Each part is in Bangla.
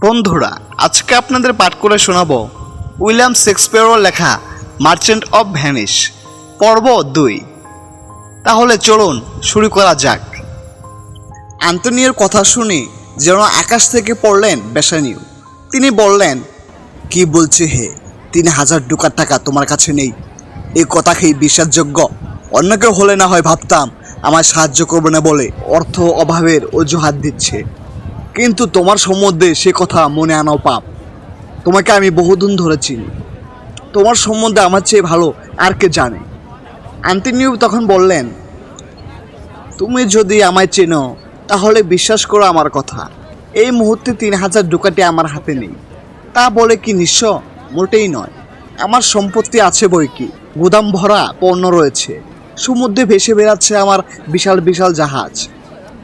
বন্ধুরা, আজকে আপনাদের পাঠ করে শোনাবো উইলিয়াম শেক্সপিয়রের লেখা মার্চেন্ট অফ ভ্যানিশ, পর্ব দুই। তাহলে চলুন শুরু করা যাক। অ্যান্টনিওর কথা শুনে যেন আকাশ থেকে পড়লেন বেসানিও। তিনি বললেন, কি বলছে হে? তিন হাজার ডুকার টাকা তোমার কাছে নেই। এই কথা খেয়ে বিশ্বাসযোগ্য? অন্য কেউ হলে না হয় ভাবতাম, আমায় সাহায্য করবে না বলে অর্থ অভাবের অজুহাত দিচ্ছে। কিন্তু তোমার সম্বন্ধে সে কথা মনে আনাও পাপ। তোমাকে আমি বহুদিন ধরে চিনি। তোমার সম্বন্ধে আমার চেয়ে ভালো আর কে জানে। আন্তিনিউ তখন বললেন, তুমি যদি আমায় চেনো, তাহলে বিশ্বাস করো আমার কথা। এই মুহূর্তে তিন হাজার ডুকাটি আমার হাতে নেই। তা বলে কি নিঃস্ব? মোটেই নয়। আমার সম্পত্তি আছে বই কি? গুদাম ভরা, পণ্য রয়েছে। সমুদ্রে ভেসে বেড়াচ্ছে আমার বিশাল বিশাল জাহাজ।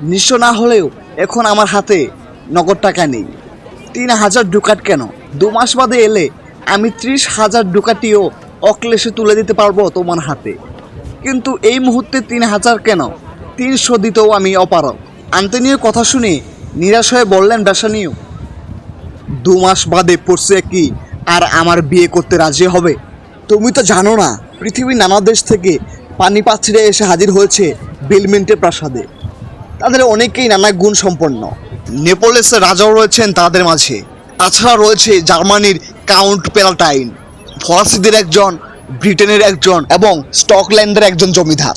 নিঃস্ব না হলেও এখন আমার হাতে নগদ টাকা নেই। তিন হাজার ডুকাট কেন? দু মাস বাদে এলে আমি ত্রিশ হাজার ডুকাটিও অক্লেশে তুলে দিতে পারব তোমার হাতে। কিন্তু এই মুহূর্তে তিন হাজার কেন? তিনশো দিতেও আমি অপারক আন্তনীয় কথা শুনে নিরাশ হয়ে বললেন বেসানীয় দু মাস বাদে পড়ছে কি আর আমার বিয়ে করতে রাজি হবে? তুমি তো জানো না, পৃথিবীর নানা দেশ থেকে পানি পাত্রীরা এসে হাজির হয়েছে বেলমেন্টের প্রাসাদে। তাদের অনেকেই নানা গুণ সম্পন্ন। নেপোলেসের রাজাও রয়েছেন তাদের মাঝে। তাছাড়া রয়েছে জার্মানির কাউন্ট পেলাটাইন। ফরাসিদের একজন, ব্রিটেনের একজন এবং স্কটল্যান্ডের একজন জমিদার।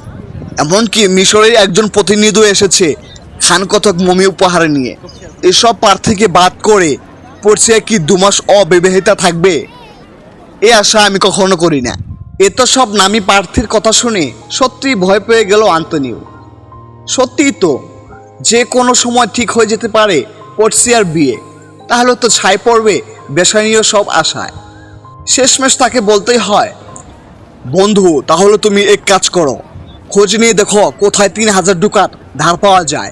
এমনকি মিশরের একজন প্রতিনিধিও এসেছে খান কথক মমি উপহার নিয়ে। এসব প্রার্থীকে বাদ করে পড়ছে কি দুমাস অবিবাহিতা থাকবে? এ আশা আমি কখনো করি না। এত সব নামি প্রার্থীর কথা শুনে সত্যি ভয় পেয়ে গেল আন্তনিও। সত্যিই তো যে কোনো সময় ঠিক হয়ে যেতে পারে পড়শিয়ার বিয়ে। তাহলে তো ছাই পড়বে বেসানীয় সব আশায়। শেষমেশ তাকে বলতেই হয়, বন্ধু, তাহলে তুমি এক কাজ করো। খোঁজ নিয়ে দেখো কোথায় তিন হাজার ডুকাত ধার পাওয়া যায়।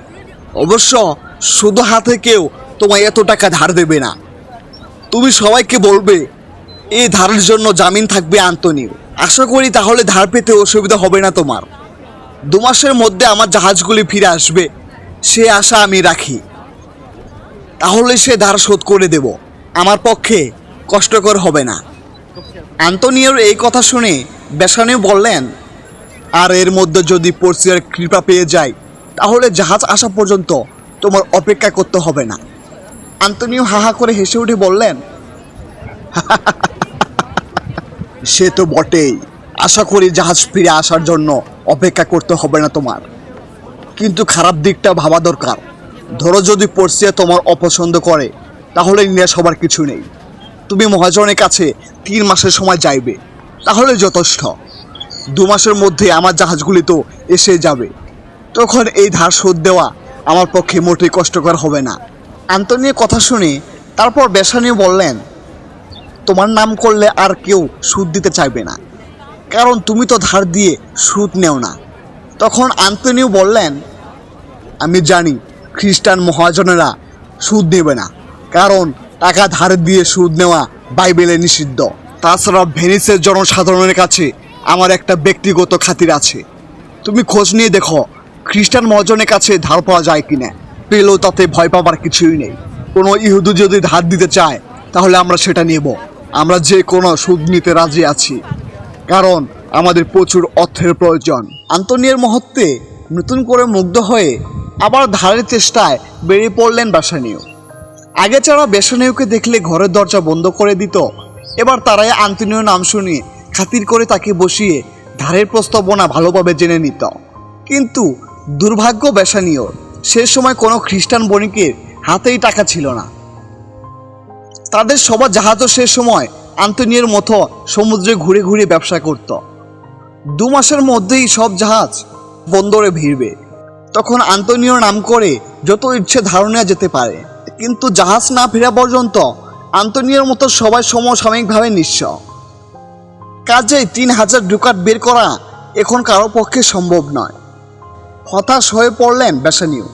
অবশ্য শুধু হাতে কেউ তোমায় এত টাকা ধার দেবে না। তুমি সবাইকে বলবে এই ধারের জন্য জামিন থাকবে আন্তনিও আশা করি তাহলে ধার পেতে অসুবিধা হবে না তোমার। দু মাসের মধ্যে আমার জাহাজগুলি ফিরে আসবে। সে আশা আমি রাখি। তাহলে সে ধার শোধ করে দেব। আমার পক্ষে কষ্টকর হবে না। অ্যান্তনিওর এই কথা শুনে বেসানিও বললেন, আর এর মধ্যে যদি পর্সিয়ার কৃপা পেয়ে যায়, তাহলে জাহাজ আসা পর্যন্ত তোমার অপেক্ষা করতে হবে না। আন্তনিও হাহা করে হেসে উঠে বললেন, সে তো বটেই। আশা করি জাহাজ ফিরে আসার জন্য অপেক্ষা করতে হবে না তোমার। কিন্তু খারাপ দিকটা ভাবা দরকার। ধরো যদি পড়ছে তোমার অপছন্দ করে, তাহলে নিরাশ সবার কিছু নেই। তুমি মহাজনের কাছে তিন মাসের সময় যাইবে, তাহলে যথেষ্ট। দু মাসের মধ্যে আমার জাহাজগুলি তো এসে যাবে। তখন এই ধার শোধ দেওয়া আমার পক্ষে মোটেই কষ্টকর হবে না। আন্তনির কথা শুনে তারপর বেসানিও বললেন, তোমার নাম করলে আর কেউ সুদ দিতে চাইবে না। কারণ তুমি তো ধার দিয়ে সুদ নেও না। তখন আন্তনিও বললেন, আমি জানি খ্রিস্টান মহাজনেরা সুদ নেবে না, কারণ টাকা ধার দিয়ে সুদ নেওয়া বাইবেলে নিষিদ্ধ। তাছাড়া ভেনিসের জনসাধারণের কাছে আমার একটা ব্যক্তিগত খাতির আছে। তুমি খোঁজ নিয়ে দেখো, খ্রিস্টান মহাজনের কাছে ধার পাওয়া যায় কিনা। পেলেও তাতে ভয় পাবার কিছুই নেই। কোনো ইহুদু যদি ধার দিতে চায়, তাহলে আমরা সেটা নেব। আমরা যে কোনো সুদ নিতে রাজি আছি। কারণ আমাদের প্রচুর অর্থের প্রয়োজন। আন্তনিয়ার মহত্বে নতুন করে মুগ্ধ হয়ে আবার ধারের চেষ্টায় বেরিয়ে পড়লেন বাসানীয় আগে যারা বেসানীয়কে দেখলে ঘরের দরজা বন্ধ করে দিত, এবার তারাই আন্তনীয় নাম শুনিয়ে খাতির করে তাকে বসিয়ে ধারের প্রস্তাবনা ভালোভাবে জেনে নিত। কিন্তু দুর্ভাগ্য বেসানীয় সে সময় কোনো খ্রিস্টান বণিকের হাতেই টাকা ছিল না। তাদের সবার জাহাজও সে সময় আন্তনিয়ের মতো সমুদ্রে ঘুরে ঘুরে ব্যবসা করত। দু মাসের মধ্যেই সব জাহাজ বন্দরে ভিড়বে। তখন আন্তনিয় নাম করে যত ইচ্ছে ধারণা যেতে পারে। কিন্তু জাহাজ না ফেরা পর্যন্ত আন্তনিয়র মতো সবাই সমসাময়িকভাবে নিঃস্ব। কাজেই তিন হাজার ডুকাট বের করা এখন কারও পক্ষে সম্ভব নয়। হতাশ হয়ে পড়লেন বেসানীয়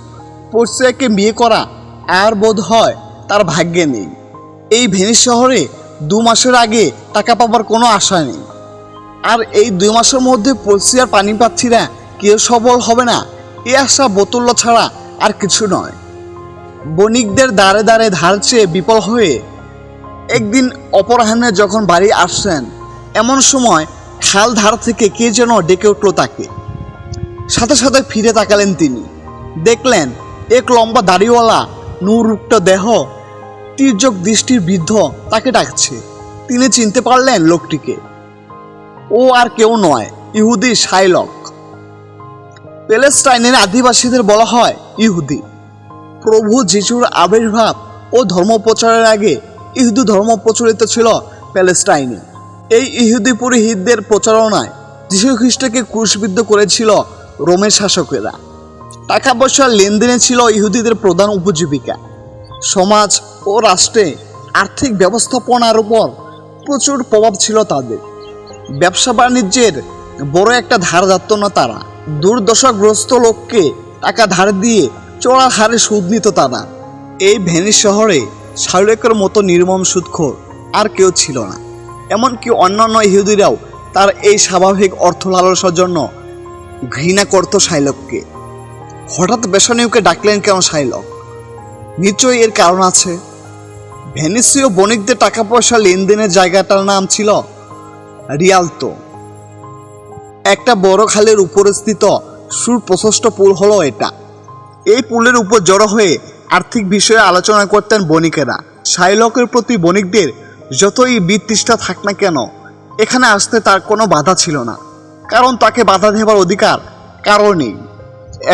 পর্সিয়াকে বিয়ে করা আর বোধ হয় তার ভাগ্যে নেই। এই ভেনিস শহরে দু মাসের আগে টাকা পাবার কোনো আশা নেই। আর এই দুই মাসের মধ্যে পলসিয়ার পানি পাচ্ছিরা কেউ সবল হবে না। এ আশা বোতল্য ছাড়া আর কিছু নয়। বণিকদের দ্বারে দ্বারে ধার চেয়ে বিফল হয়ে একদিন অপরাহ্নে যখন বাড়ি আসছেন, এমন সময় খাল ধার থেকে কে যেন ডেকে উঠল তাকে। সাথে সাথে ফিরে তাকালেন তিনি। দেখলেন এক লম্বা দাড়িওয়ালা নূরুক্ত দেহ, তীর্যক দৃষ্টির বৃদ্ধ তাকে ডাকছে। তিনি চিনতে পারলেন লোকটিকে। ও আর কেউ নয়, ইহুদি শাইলক। প্যালেস্টাইনের আদিবাসীদের বলা হয় ইহুদি। প্রভু যিশুর আবির্ভাব ও ধর্ম প্রচারের আগে ইহুদি ধর্ম প্রচলিত ছিল প্যালেস্টাইনে এই ইহুদি পুরোহিতদের প্রচারণায় যীশু খ্রিস্টকে ক্রুশবিদ্ধ করেছিল রোমের শাসকেরা। টাকা পয়সার লেনদেনে ছিল ইহুদিদের প্রধান উপজীবিকা। সমাজ ও রাষ্ট্রে আর্থিক ব্যবস্থাপনার উপর প্রচুর প্রভাব ছিল তাদের। ব্যবসা বাণিজ্যের বড় একটা ধার যাত না তারা। দুর্দশাগ্রস্ত লোককে টাকা ধার দিয়ে চড়া হারে সুদ নিত তারা। এই ভেনিস শহরে শাহরুখের মতো নির্মম সুদখোর আর কেউ ছিল না। এমনকি অন্যান্য ইহুদিরাও তার এই স্বাভাবিক অর্থ লালসার জন্য ঘৃণা করত শাইলককে। হঠাৎ বেসনীয়কে ডাকলেন কেন শাইলক? নিশ্চয়ই এর কারণ আছে। ভেনিসীয় বণিকদের টাকা পয়সা লেনদেনের জায়গাটার নাম ছিল রিয়ালতো। একটা বড় খালের উপরে স্থিত সুপ্রশস্ত পুল হলো এটা। এই পুলের উপর জড়ো হয়ে আর্থিক বিষয়ে আলোচনা করতেন বণিকেরা। শাইলকের প্রতি বণিকদের যতই বিতৃষ্টা থাক না কেন, এখানে আসতে তার কোনো বাধা ছিল না। কারণ তাকে বাধা দেবার অধিকার কারও নেই।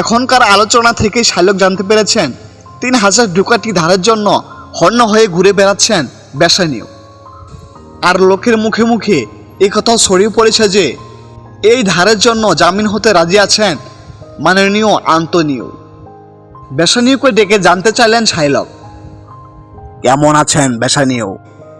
এখনকার আলোচনা থেকে শাইলক জানতে পেরেছেন, তিন হাজার ডুকাটি ধারের জন্য হন্য হয়ে ঘুরে বেড়াচ্ছেন বেসানীয় আর লোকের মুখে মুখে এই কথাও ছড়িয়ে পড়েছে যে এই ধারের জন্য জামিন হতে রাজি আছেন মাননীয় আন্তনীয় বেসানীয়কে ডেকে জানতে চাইলেন শাইলক কেমন আছেন বেসানীয়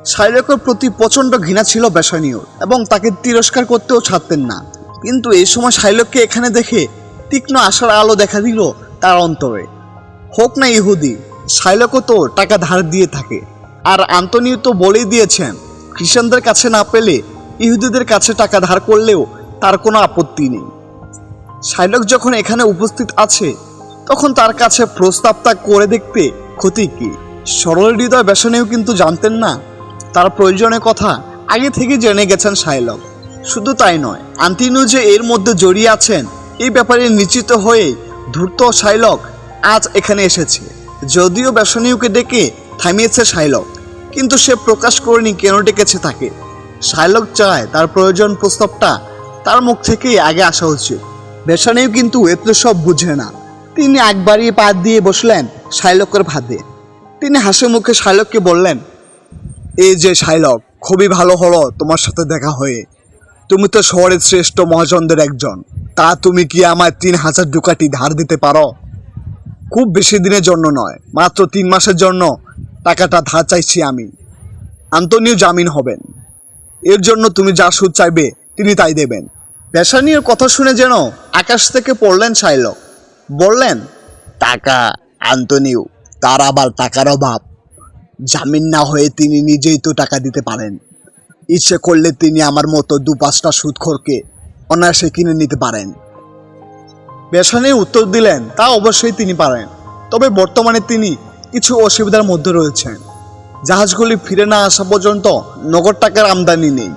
শাইলকের প্রতি প্রচণ্ড ঘৃণা ছিল বেসানীয় এবং তাকে তিরস্কার করতেও ছাড়তেন না। কিন্তু এই সময় শাইলককে এখানে দেখে তীক্ষ্ণ আশার আলো দেখা দিল তার অন্তরে। হোক না ইহুদি শাইলকও তো টাকা ধার দিয়ে থাকে। আর আন্তনীয় তো বলেই দিয়েছেন খ্রিস্টানদের কাছে না পেলে ইহুদিদের কাছে টাকা ধার করলেও তার কোনো আপত্তি নেই। শাইলক যখন এখানে উপস্থিত আছে, তখন তার কাছে প্রস্তাবটা করে দেখতে ক্ষতি কি? সরল হৃদয় বেসনেও কিন্তু জানতেন না। তার প্রয়োজনের কথা আগে থেকে জেনে গেছেন শাইলক। শুধু তাই নয় আন্তিনু যে এর মধ্যে জড়িয়ে আছেন, এই ব্যাপারে নিশ্চিত হয়ে ধূর্ত শাইলক আজ এখানে এসেছে। যদিও বেসনীয়কে ডেকে থামিয়েছে শাইলক, কিন্তু সে প্রকাশ করেনি কেন ডেকেছে তাকে। শাইলক চায় তার প্রয়োজন প্রস্তাবটা তার মুখ থেকেই আগে আসা উচিত। বেসানেও কিন্তু এত সব বুঝে না। তিনি একবারই পা দিয়ে বসলেন শাইলকের ভাতে তিনি হাসি মুখে শাইলককে বললেন, এই যে শাইলক, খুবই ভালো হলো তোমার সাথে দেখা হয়ে। তুমি তো শহরের শ্রেষ্ঠ মহাজনদের একজন। তা তুমি কি আমার তিন হাজার ডুকাটি ধার দিতে পারো? খুব বেশি দিনের জন্য নয়, মাত্র তিন মাসের জন্য টাকাটা ধার চাইছি আমি। আন্তনীয় জামিন হবেন। এর জন্য তুমি যা সুদ চাইবে, তিনি তাই দেবেন। পেশানির কথা শুনে যেন আকাশ থেকে পড়লেন শাইলক। বললেন, টাকা আন্তনিও তার আবার টাকার অভাব। জামিন না হয়ে তিনি নিজেই তো টাকা দিতে পারেন। ইচ্ছে করলে তিনি আমার মতো দু পাঁচটা সুদখোরকে অনায়াসে কিনে নিতে পারেন। পেশানি উত্তর দিলেন, তা অবশ্যই তিনি পারেন। তবে বর্তমানে তিনি কিছু অসুবিধার মধ্যে রয়েছেন। জাহাজগুলি ফিরে না আসা পর্যন্ত নগদ টাকার আমদানি নেই।